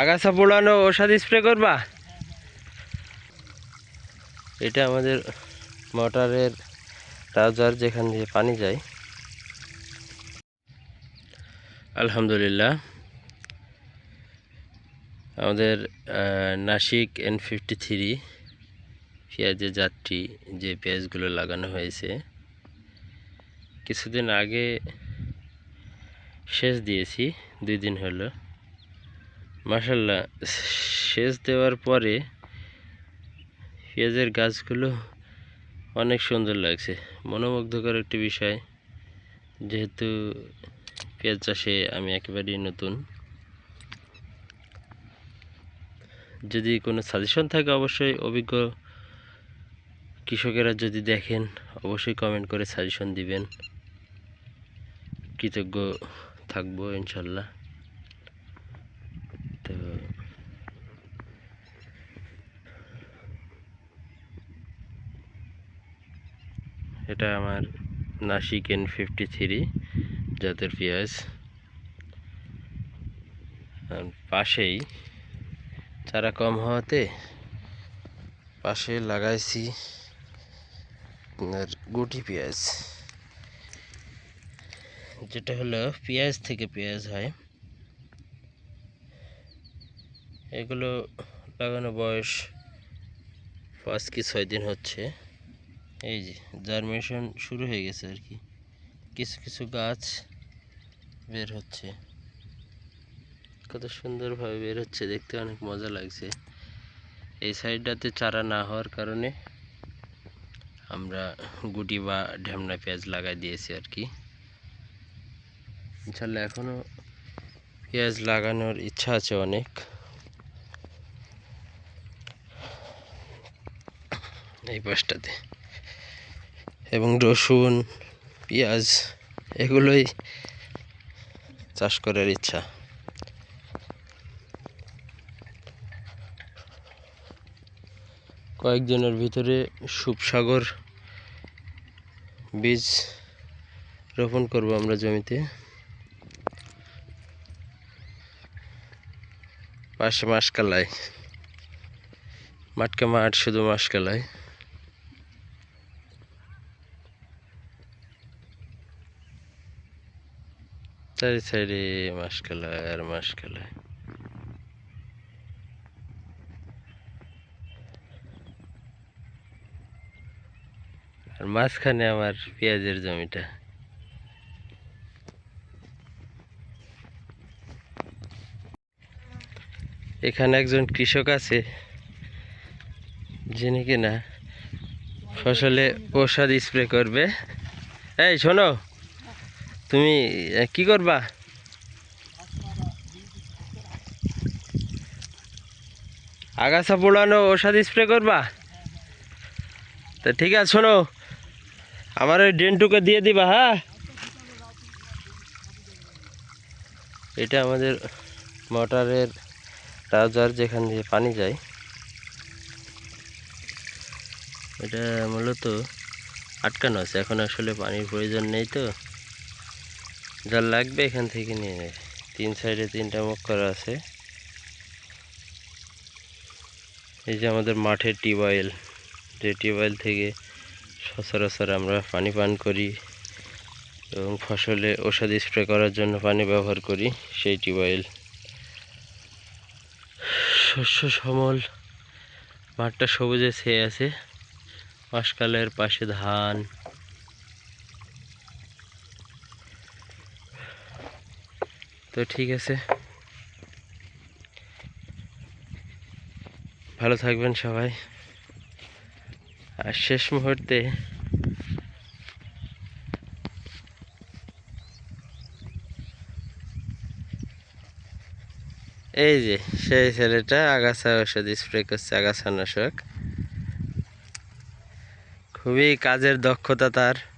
আগাছা পোড়ানো ওষুধ স্প্রে করবা? এটা আমাদের মোটরের ট্রাউজার যেখান দিয়ে পানি যায়। আলহামদুলিল্লাহ। আমাদের নাসিক এন ফিফটি থ্রি পেঁয়াজের জাতটি যে পেঁয়াজগুলো লাগানো হয়েছে, কিছুদিন আগে সেচ দিয়েছি, দুই দিন হলো। মাসাল্লাহ সেচ দেওয়ার পরে পেঁয়াজের গাছগুলো অনেক সুন্দর লাগছে। মনোমুগ্ধকর একটি বিষয়, যেহেতু পেঁয়াজ চাষে আমি একেবারেই নতুন। যদি কোনো সাজেশন থাকে অবশ্যই অভিজ্ঞ কৃষকেরা যদি দেখেন, অবশ্যই কমেন্ট করে সাজেশন দিবেন। কৃতজ্ঞ থাকব ইনশাল্লাহ তো এটা আমার নাসিক এন ফিফটি থ্রি জাতের পেঁয়াজ। পাশেই চারা কম হওয়াতে পাশে লাগাইছি আপনার গুটি পেঁয়াজ। যেটা হলো পেঁয়াজ থেকে পেঁয়াজ হয়। এগুলো লাগানো বয়স পাঁচ কি ছয় দিন হচ্ছে। এই যে জার্মিনেশন শুরু হয়ে গেছে আর কি। কিছু কিছু গাছ বের হচ্ছে। কত সুন্দরভাবে বের হচ্ছে, দেখতে অনেক মজা লাগছে। এই সাইডটাতে চারা না হওয়ার কারণে আমরা গুটি বা ঢেমনা পেঁয়াজ লাগাই দিয়েছি আর কি। ইনশাল্লাহ এখনও পেঁয়াজ লাগানোর ইচ্ছা আছে অনেক। এই পাশটাতে। এবং রসুন, পেঁয়াজ, এগুলোই চাষ করার ইচ্ছা। কয়েকজনের ভিতরে সুপসাগর বীজ রোপণ করব আমরা জমিতে। পাশে মাসকালায়। মাটকা মাঠ, শুধু মাসকালায়। চারি সাইডে মাসকালায় আর মাসকালায় আর মাঝখানে আমার পেঁয়াজের জমিটা। এখানে একজন কৃষক আছে, যিনি কিনা ফসলে ওষুধ স্প্রে করবে। এই, শোনো। তুমি কি করবা? আগাছা পোড়ানো ওষুধ স্প্রে করবা? তা ঠিক আছে, শোনো। আমার ওই ড্রেনটুকু দিয়ে দিবা হ্যাঁ? এটা আমাদের মোটরের ট্রাউজার যেখান দিয়ে পানি যায়। এটা মূলত আটকানো আছে, এখন আসলে পানির প্রয়োজন নেই তো। যা লাগবে এখান থেকে নিয়ে নেবে তিন সাইডে তিনটা মুখ করা আছে। এই যে আমাদের মাঠের টিউবওয়েল। যে টিউবওয়েল থেকে সচরাচর আমরা পানি পান করি এবং ফসলে ওষুধ স্প্রে করার জন্য পানি ব্যবহার করি, সেই টিউবওয়েল। শস্য সমল মাঠটা সবুজে ছেয়ে আছে। মাসকালের পাশে ধান তো ঠিক আছে। ভালো থাকবেন সবাই। আর শেষ মুহূর্তে এই যে সেই ছেলেটা আগাছা ওষুধ স্প্রে করছে, আগাছা নাশক। খুবই কাজের দক্ষতা তার।